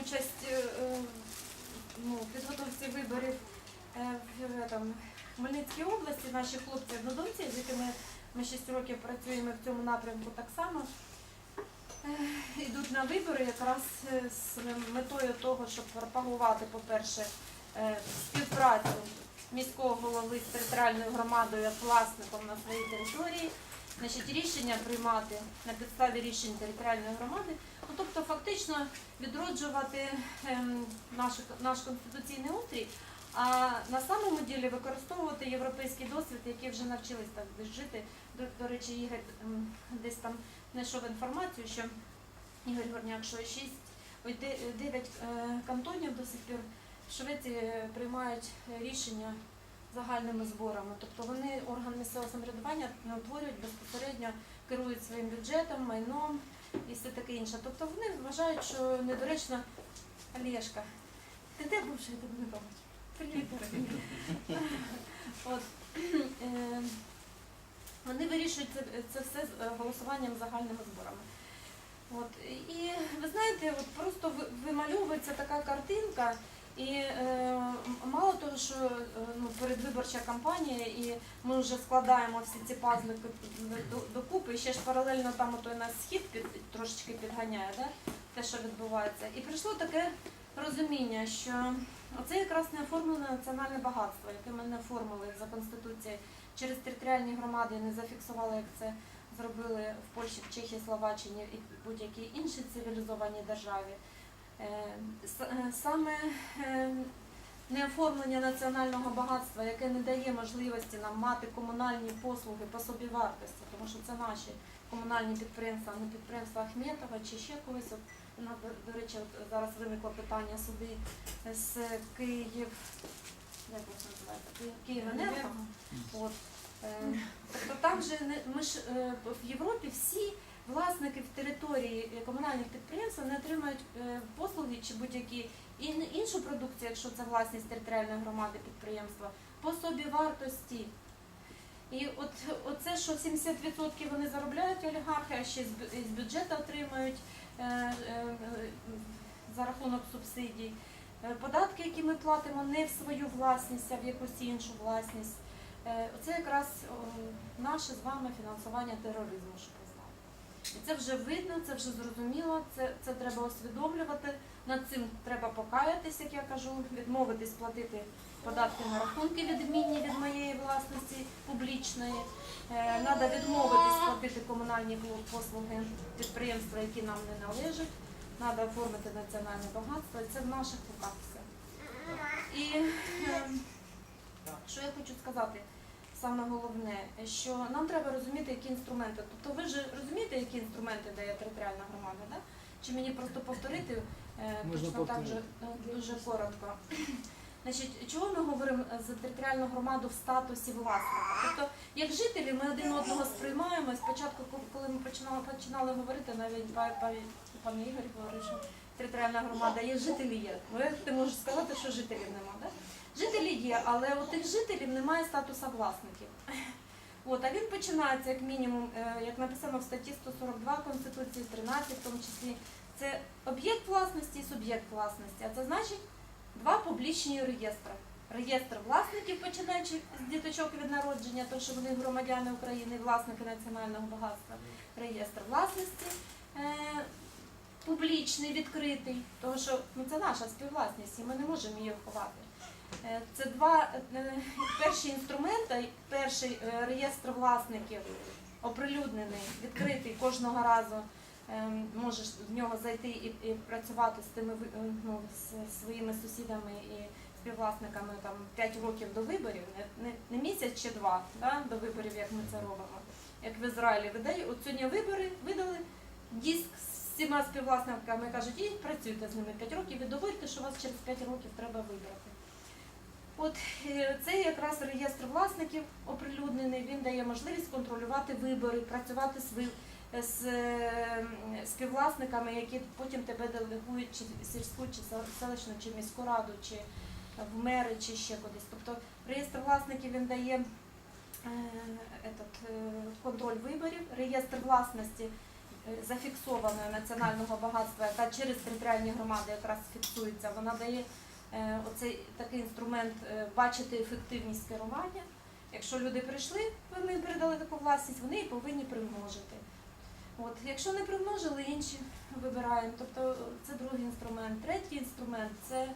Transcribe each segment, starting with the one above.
участь е, е, ну, підготовці виборів е, в, там, Хмельницькій області. Наші хлопці однодумці, з якими ми 6 років працюємо в цьому напрямку так само. Йдуть на вибори якраз з метою того, щоб пропагувати, по-перше, співпрацю міського голови з територіальною громадою як власником на своїй території, значить, рішення приймати на підставі рішень територіальної громади, ну, тобто фактично відроджувати ем, наш, наш конституційний устрій, а на самому ділі використовувати європейський досвід, який вже навчились так жити. До, до речі, Ігор ем, десь там знайшов інформацію, що Ігор Горняк, що 6, ой, 9 кантонів до сих пір в Швеції е, приймають е, рішення загальними зборами. Тобто вони орган місцевого самоврядування не утворюють безпосередньо, керують своїм бюджетом, майном і все таке інше. Тобто вони вважають, що недоречно Олєшка. Ти де був, що я тебе не бачу? От. е, Вони вирішують це, все голосуванням загальними зборами. От. І ви знаєте, от просто вимальовується така картинка, і е, мало того, що е, ну, передвиборча кампанія, і ми вже складаємо всі ці пазлики докупи, і ще ж паралельно там той нас схід під, трошечки підганяє, да? те, що відбувається. І прийшло таке розуміння, що оце якраз не оформлене національне багатство, яке ми не оформили за Конституцією через територіальні громади, не зафіксували, як це зробили в Польщі, в Чехії, Словаччині і будь-якій іншій цивілізованій державі. Е, е, Саме е, неоформлення національного багатства, яке не дає можливості нам мати комунальні послуги по собівартості, тому що це наші комунальні підприємства, а не підприємства Ахметова чи ще когось. До, речі, зараз виникло питання суди з Київ, як це називається, Ки- Київенерго. От. Тобто там же ми ж в Європі всі власники в території е, комунальних підприємств не отримають е, послуги чи будь-які іншу продукцію, якщо це власність територіальної громади підприємства, по собі вартості. І от оце, що 70% вони заробляють олігархи, а ще з бюджету отримують е, е, за рахунок субсидій. Е, Податки, які ми платимо не в свою власність, а в якусь іншу власність. Е, Оце якраз наше з вами фінансування тероризму. І це вже видно, це вже зрозуміло, це, це треба усвідомлювати. Над цим треба покаятись, як я кажу, відмовитись платити податки на рахунки відмінні від моєї власності публічної. Треба відмовитись платити комунальні послуги підприємства, які нам не належать. Треба оформити національне багатство, і це в наших руках все. І ем, що я хочу сказати, саме головне, що нам треба розуміти, які інструменти. Тобто ви ж розумієте, які інструменти дає територіальна громада, да? Чи мені просто повторити е, Можна точно так же е, дуже коротко. Значить, чого ми говоримо за територіальну громаду в статусі власника? Тобто, як жителі, ми один одного сприймаємо. Спочатку, коли ми починали, починали говорити, навіть па- па- пан Ігор говорив, що територіальна громада є, жителі є. Ну, як ти можеш сказати, що жителів нема, да? Жителі є, але у тих жителів немає статусу власників. От, а він починається як мінімум, е, як написано в статті 142 Конституції, 13 в тому числі. Це об'єкт власності і суб'єкт власності. А це значить два публічні реєстри. Реєстр власників, починаючи з діточок від народження, тому що вони громадяни України, власники національного багатства. Реєстр власності е, публічний, відкритий, тому що ну, це наша співвласність, і ми не можемо її ховати. Е, Це два е, перші інструменти. Перший е, реєстр власників оприлюднений, відкритий кожного разу. Ем, Можеш в нього зайти і, і працювати з тими ну, з своїми сусідами і співвласниками там 5 років до виборів, не, не, не місяць чи два да, до виборів, як ми це робимо. Як в Ізраїлі видає, от сьогодні вибори видали диск з всіма співвласниками кажуть, і працюйте з ними 5 років і доводьте, що вас через 5 років треба вибрати. От е, це якраз реєстр власників оприлюднений, він дає можливість контролювати вибори, працювати з, з е, співвласниками, які потім тебе делегують чи сільську, чи селищну, чи міську раду, чи в мери, чи ще кудись. Тобто реєстр власників він дає е, этот, е, контроль виборів, реєстр власності е, зафіксованої національного багатства, яка через територіальні громади якраз фіксується, вона дає е, оцей такий інструмент е, бачити ефективність керування. Якщо люди прийшли, ви їм передали таку власність, вони її повинні примножити. От, якщо не примножили, інші вибираємо. Тобто е, це другий інструмент. Третій інструмент це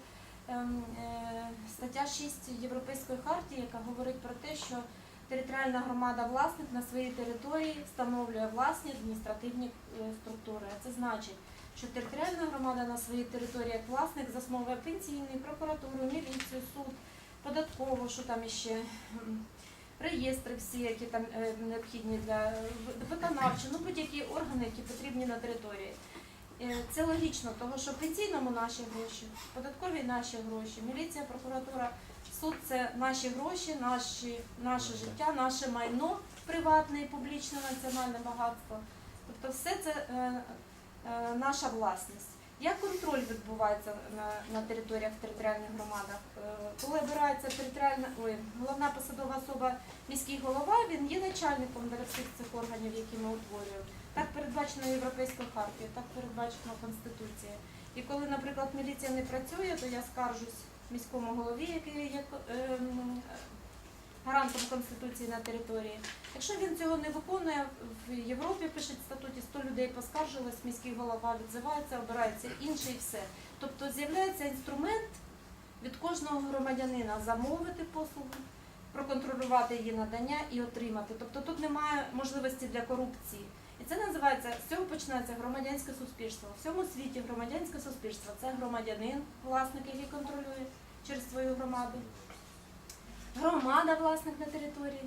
ем, е, стаття 6 Європейської хартії, яка говорить про те, що територіальна громада власник на своїй території встановлює власні адміністративні е, структури. Це значить, що територіальна громада на своїй території як власник засновує пенсійний, прокуратуру, міліцію, суд, податкову, що там іще. Реєстри всі, які там е, необхідні для е, в- виконавчі, ну будь-які органи, які потрібні на території. Е, Це логічно, тому що пенсійному наші гроші, податкові наші гроші, міліція, прокуратура, суд це наші гроші, наші, наше життя, наше майно приватне і публічне національне багатство. Тобто все це е, е, наша власність. Як контроль відбувається на, на територіях територіальних громадах? Е, Коли обирається територіальна ой, головна посадова особа міський голова, він є начальником всіх цих органів, які ми утворюємо. Так передбачено Європейською хартією, так передбачено Конституцією. І коли, наприклад, міліція не працює, то я скаржусь міському голові, який є ем, гарантом Конституції на території. Якщо він цього не виконує, в Європі пишуть в статуті 100 людей поскаржилось, міський голова відзивається, обирається інший і все. Тобто з'являється інструмент від кожного громадянина замовити послугу, проконтролювати її надання і отримати. Тобто тут немає можливості для корупції. І це називається з цього починається громадянське суспільство. В всьому світі громадянське суспільство це громадянин, власник, який контролює через свою громаду. Громада, власник на території,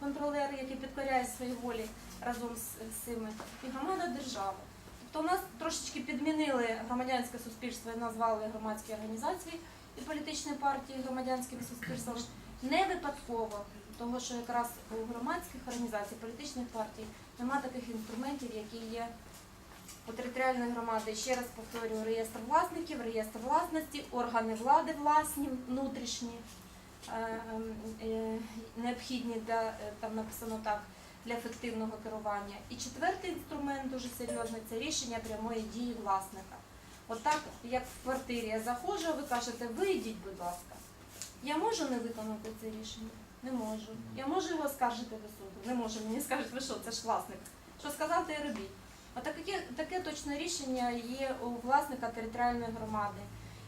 контролер, який підкоряє своїй волі разом з, цими, і громада держави. Тобто у нас трошечки підмінили громадянське суспільство і назвали громадські організації і політичні партії громадянським суспільством. Не випадково, тому що якраз у громадських організацій, політичних партій нема таких інструментів, які є у територіальної громади. Ще раз повторюю, реєстр власників, реєстр власності, органи влади власні, внутрішні, необхідні для е, там написано так. Для ефективного керування. І четвертий інструмент дуже серйозний це рішення прямої дії власника. Отак, як в квартирі я заходжу, ви кажете, вийдіть, будь ласка. Я можу не виконати це рішення? Не можу. Я можу його скаржити до суду? Не можу. Мені скажуть, ви що, це ж власник. Що сказати і робіть. Отаке таке точне рішення є у власника територіальної громади.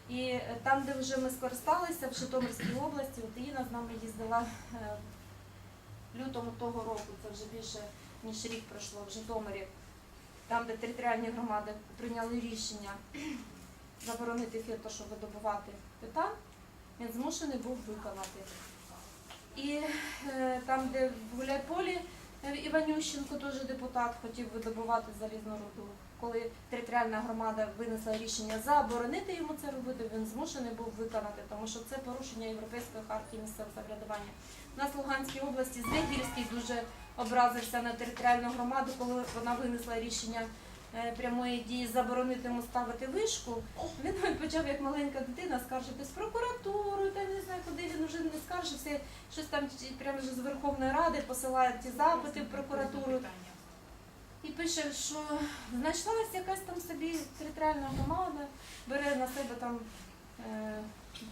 І е, там, де вже ми скористалися, в Житомирській області, от з нами їздила е, в лютому того року, це вже більше ніж рік пройшло в Житомирі, там, де територіальні громади прийняли рішення заборонити фірташу видобувати титан, він змушений був виконати. І е, там, де в Гуляйполі Іванющенко, теж депутат, хотів видобувати залізну руду. Коли територіальна громада винесла рішення заборонити йому це робити, він змушений був виконати, тому що це порушення Європейської хартії місцевого самоврядування. У нас в Луганській області Звідвільський дуже образився на територіальну громаду, коли вона винесла рішення е, прямої дії заборонити йому ставити вишку. Він почав як маленька дитина скаржитись в прокуратуру, та не знаю, куди він вже не скаржився, щось там прямо з Верховної Ради посилає ті запити в прокуратуру. І пише, що знайшлася якась там собі територіальна громада, бере на себе там е,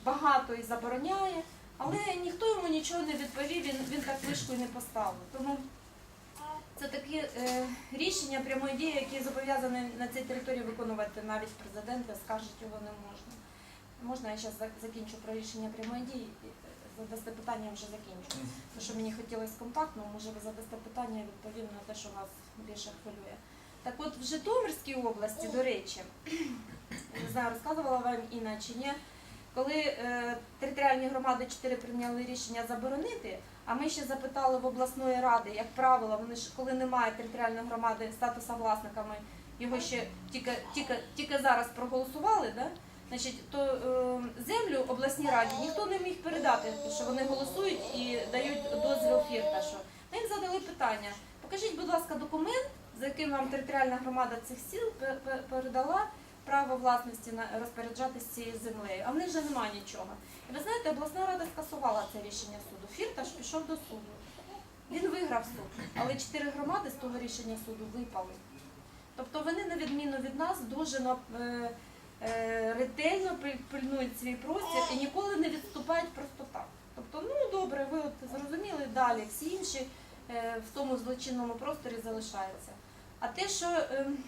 багато і забороняє, але ніхто йому нічого не відповів, він, він так вишку не поставив. Тому це такі е, рішення прямої дії, які зобов'язані на цій території виконувати навіть президент, скаржити його не можна. Можна я зараз закінчу про рішення прямої дії? Задасте питання, я вже закінчу. Тому що мені хотілося компактно, може ви задасте питання, я відповім на те, що вас більше хвилює. Так от в Житомирській області, до речі, не знаю, розказувала вам Інна чи ні, коли е, територіальні громади 4 прийняли рішення заборонити, а ми ще запитали в обласної ради, як правило, вони ж коли немає територіальної громади статуса власниками, його ще тільки, тільки, тільки зараз проголосували, да? Значить, то е, землю обласній раді ніхто не міг передати, що вони голосують і дають дозвіл фірташу. Ми їм задали питання: покажіть, будь ласка, документ, за яким вам територіальна громада цих сіл пе- пе- передала право власності на розпоряджатися цією землею. А в них вже немає нічого. І ви знаєте, обласна рада скасувала це рішення суду. Фірташ пішов до суду. Він виграв суд, але чотири громади з того рішення суду випали. Тобто вони, на відміну від нас, дуже е, ретельно пильнують свій простір і ніколи не відступають просто так. Тобто, ну добре, ви от зрозуміли далі, всі інші е, в тому злочинному просторі залишаються. А те, що ем,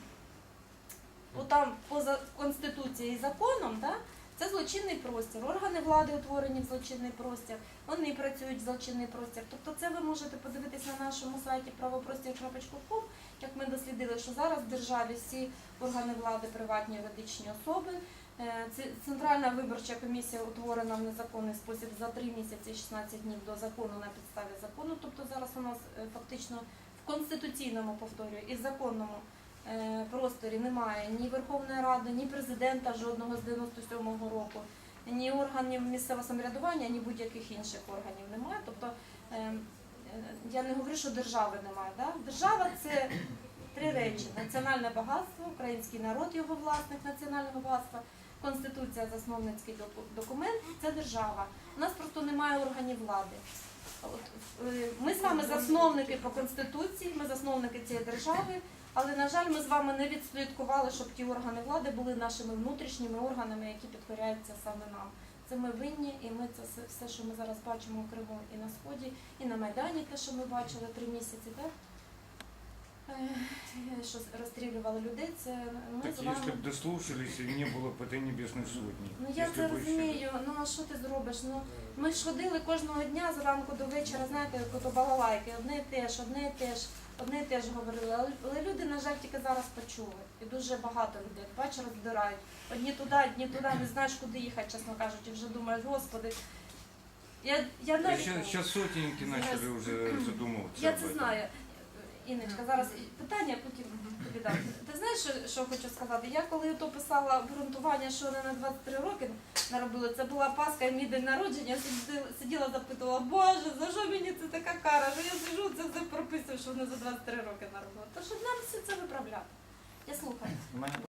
там поза Конституцією і законом, да, це злочинний простір. Органи влади утворені в злочинний простір, вони працюють в злочинний простір. Тобто це ви можете подивитись на нашому сайті правопростір.ком, як ми дослідили, що зараз в державі всі органи влади приватні юридичні особи. Е, Центральна виборча комісія утворена в незаконний спосіб за 3 місяці і 16 днів до закону на підставі закону. Тобто зараз у нас е, фактично в конституційному повторюю і в законному е, просторі немає ні Верховної Ради, ні президента жодного з 97-го року, ні органів місцевого самоврядування, ні будь-яких інших органів немає. Тобто е, е, я не говорю, що держави немає. Да? Держава це три речі: національне багатство, український народ, його власник національного багатства. Конституція, засновницький документ це держава. У нас просто немає органів влади. От, е, ми з вами засновники по конституції, ми засновники цієї держави, але на жаль, ми з вами не відслідкували, щоб ті органи влади були нашими внутрішніми органами, які підкоряються саме нам. Це ми винні, і ми це все, все, що ми зараз бачимо у Криму і на сході, і на майдані, те, що ми бачили три місяці, так? Е, Що розстрілювали людей, це ми Так з вами. если бы дослушались, и не было бы этой небесной сотни. Ну я Если це бы еще- розумію. Ну а що ти зробиш? Ну ми ж ходили кожного дня зранку до вечора, знаєте, як ото балалайки, одне і те ж, одне і те ж, одне і те ж говорили. Але, але люди, на жаль, тільки зараз почули. І дуже багато людей. Бач, роздирають. Одні туди, одні туди, не знаєш, куди їхати, чесно кажучи, вже думають, господи. Я, я навіть... Сейчас, сейчас сотенники начали уже задумываться. Я об це этом. знаю. Інночка, зараз питання, потім тобі дам. Ти знаєш, що, що хочу сказати? Я коли то писала обґрунтування, що вони на 23 роки наробили, це була Пасха і мій день народження, я сиділа, запитувала, Боже, за що мені це така кара? Що я сижу, це все прописую, що вони за 23 роки наробили. Тож нам все це виправляти. Я слухаю.